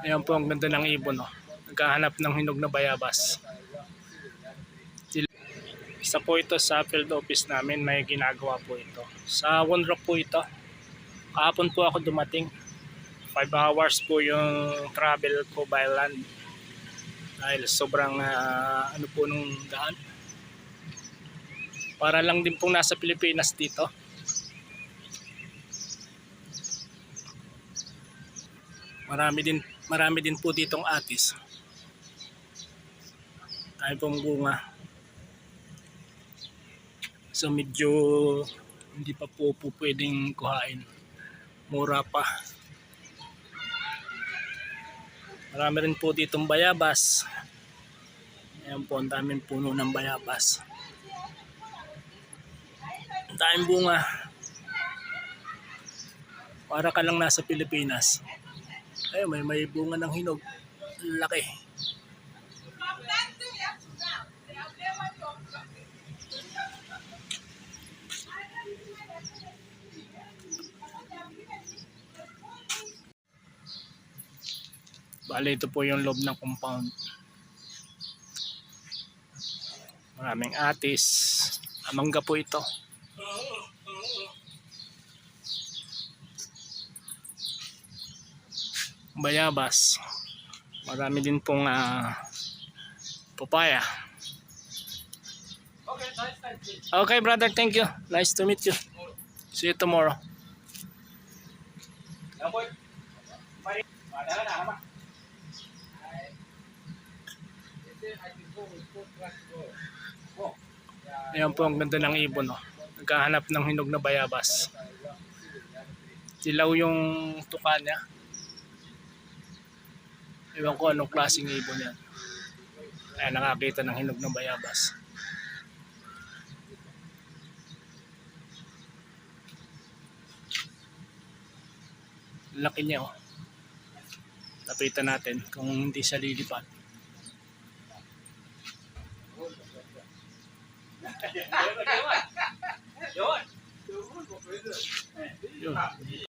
Ayan po ang ganda ng ibon. Oh. Naghahanap ng hinog na bayabas. Isa po ito sa field office namin. May ginagawa po ito. Sa One Rock po ito. Kahapon po ako dumating. 5 hours po yung travel ko by land. Dahil sobrang ah, ano po nung daan. Para lang din pong nasa Pilipinas dito. Marami din marami din po ditong atis. Dahil pong bunga. So medyo hindi pa po, po pwedeng kuhain. Mura pa. Marami rin po ditong bayabas. Ayan po, ang daming puno ng bayabas. Ang daming bunga. Para ka lang nasa Pilipinas. Ay, may may bunga ng hinog. Laki. Bale, ito po yung loob ng compound. Maraming atis. Amangga po ito. Bayabas. Marami din pong ah, papaya. Okay, brother. Thank you. Nice to meet you. See you tomorrow. Ayan po ang ganda ng ibon. Oh. Naghahanap ng hinog na bayabas. Dilaw yung tuka niya. Ewan ko anong klaseng ibon yan. Kaya nakakita ng hinog ng bayabas. Laki niya oh. Lapitan natin kung hindi siya lilipat. Yun.